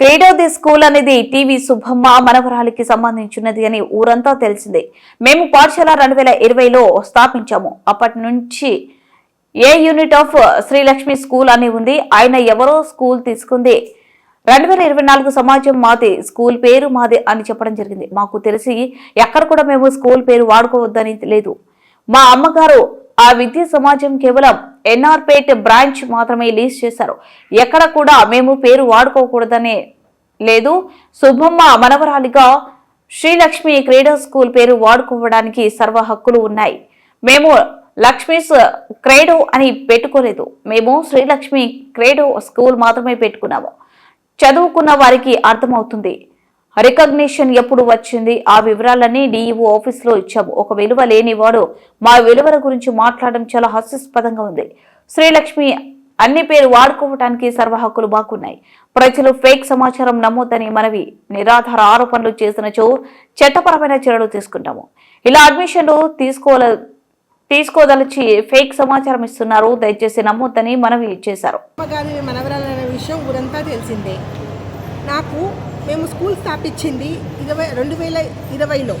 క్రీడో the school అనేది TV Subbamma మనవరాలికి సంబంధించినది అని ఊరంతా తెలిసిందే. మేము పాఠశాల రెండు వేల ఇరవైలో స్థాపించాము. అప్పటి నుంచి a unit of Srilakshmi school అని ఉంది ఆయన ఎవరో స్కూల్ తీసుకుంది. రెండు వేల ఇరవై నాలుగు సమాజం మాది స్కూల్ పేరు మాది అని చెప్పడం జరిగింది. మాకు తెలిసి ఎక్కడ కూడా మేము స్కూల్ పేరు వాడుకోవద్దని లేదు. మా అమ్మగారు ఆ విద్యా సమాజం కేవలం ఎన్ఆర్పేట్ బ్రాంచ్ మాత్రమే లీజ్ చేశారు. ఎక్కడ కూడా మేము పేరు వాడుకోకూడదనే లేదు. సుబ్బమ్మ మనవరాలిగా శ్రీలక్ష్మి క్రీడా స్కూల్ పేరు వాడుకోవడానికి సర్వ హక్కులు ఉన్నాయి. మేము లక్ష్మీస్ క్రేడో అని పెట్టుకోలేదు. మేము శ్రీలక్ష్మి క్రేడో స్కూల్ మాత్రమే పెట్టుకున్నాము. చదువుకున్న వారికి అర్థమవుతుంది. రికగ్నిషన్ ఎప్పుడు వచ్చింది? ఆ వివరాలన్నీ డీఈఓ ఆఫీస్లో ఇచ్చాము. ఒక విలువ లేనివాడు మా విలువల గురించి మాట్లాడడం చాలా హాస్యాస్పదంగా ఉంది. శ్రీలక్ష్మి అన్ని పేరు వాడుకోవటానికి సర్వ హక్కులు బాగున్నాయి ప్రజలు ఫేక్ సమాచారం నమ్మొద్దని మనవి నిరాధార ఆరోపణలు చేసినచో చట్టపరమైన చర్యలు తీసుకుంటాము. ఇలా అడ్మిషన్లు తీసుకోలే తీసుకోదలిచి ఫేక్ సమాచారం ఇస్తున్నారు. దయచేసి నమ్మొద్దని మనవి చేశారు. మనవరాలనే విషయం ఊరంతా తెలిసిందే. నాకు మేము స్కూల్ స్థాపించింది ఇరవై రెండు వేల ఇరవైలో.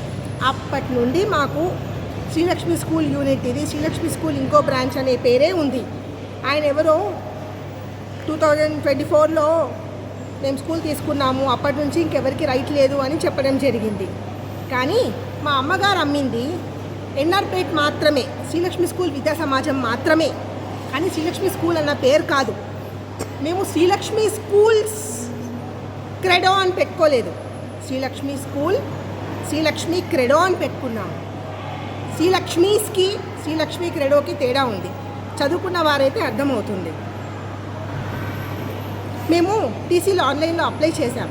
అప్పటి నుండి మాకు శ్రీలక్ష్మి స్కూల్ యూనిట్ ఇది. శ్రీలక్ష్మి స్కూల్ ఇంకో బ్రాంచ్ అనే పేరే ఉంది. ఆయన ఎవరో టూ థౌజండ్ ట్వంటీ ఫోర్లో మేము స్కూల్ తీసుకున్నాము. అప్పటి నుంచి ఇంకెవరికి రైట్ లేదు అని చెప్పడం జరిగింది. కానీ మా అమ్మగారు అమ్మింది ఎన్ఆర్పేట్ మాత్రమే. శ్రీలక్ష్మి స్కూల్ విద్యా సమాజం మాత్రమే. కానీ శ్రీలక్ష్మి స్కూల్ అన్న పేరు కాదు. మేము శ్రీలక్ష్మి స్కూల్స్ క్రెడో అని పెట్టుకోలేదు. శ్రీలక్ష్మి స్కూల్ శ్రీలక్ష్మి క్రెడో అని పెట్టుకున్నాం. శ్రీలక్ష్మీస్కి శ్రీలక్ష్మి క్రెడోకి తేడా ఉంది. చదువుకున్న వారైతే అర్థమవుతుంది. మేము టీసీలో ఆన్లైన్లో అప్లై చేశాం.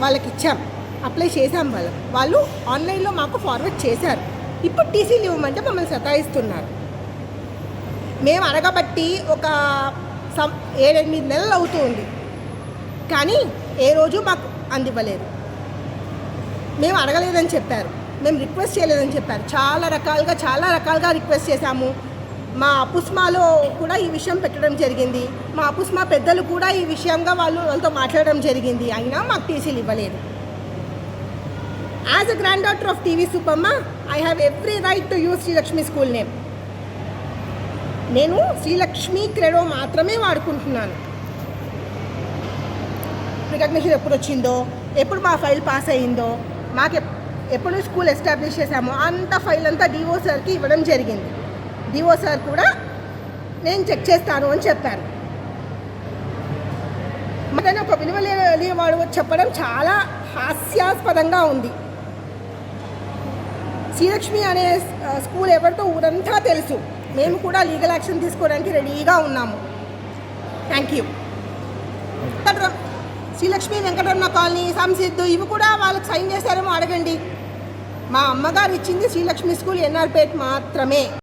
వాళ్ళకి ఇచ్చాం అప్లై చేశాం వాళ్ళు వాళ్ళు ఆన్లైన్లో మాకు ఫార్వర్డ్ చేశారు. ఇప్పుడు టీసీలు ఇవ్వమంటే మమ్మల్ని సతాయిస్తున్నారు. మేము అడగబట్టి ఒక సం ఏడెనిమిది నెలలు అవుతుంది కానీ ఏ రోజు మాకు అందివ్వలేదు. మేము అడగలేదని చెప్పారు. మేము రిక్వెస్ట్ చేయలేదని చెప్పారు. చాలా రకాలుగా చాలా రకాలుగా రిక్వెస్ట్ చేశాము. మా అపుస్మాలో కూడా ఈ విషయం పెట్టడం జరిగింది. మా అపుస్మా పెద్దలు కూడా ఈ విషయంగా వాళ్ళు వాళ్ళతో మాట్లాడడం జరిగింది. అయినా మాకు టీసీలు ఇవ్వలేదు. As a granddaughter of TV Subbamma I have every right to use Srilakshmi school name నేను శ్రీలక్ష్మి క్రెడో మాత్రమే వాడుకుంటున్నాను. రికగ్నిషన్ ఎప్పుడు వచ్చిందో ఎప్పుడు మా ఫైల్ పాస్ అయ్యిందో మాకు ఎప్పుడు స్కూల్ ఎస్టాబ్లిష్ చేశామో అంత ఫైల్ అంతా డిఓ సార్కి ఇవ్వడం జరిగింది. డిఓ సార్ కూడా నేను చెక్ చేస్తాను అని చెప్పారు. మరి ఒక విలువ లేని వాడు చెప్పడం చాలా హాస్యాస్పదంగా ఉంది. శ్రీలక్ష్మి అనే స్కూల్ ఎవరితో ఊరంతా తెలుసు. మేము కూడా లీగల్ యాక్షన్ తీసుకోవడానికి రెడీగా ఉన్నాము. థ్యాంక్ యూ తర్వాత శ్రీలక్ష్మి వెంకటరమణ కాలనీ సంసిద్ధు ఇవి కూడా వాళ్ళకి సైన్ చేశారేమో అడగండి. మా అమ్మగారు ఇచ్చింది శ్రీలక్ష్మి స్కూల్ ఎన్ఆర్పేట్ మాత్రమే.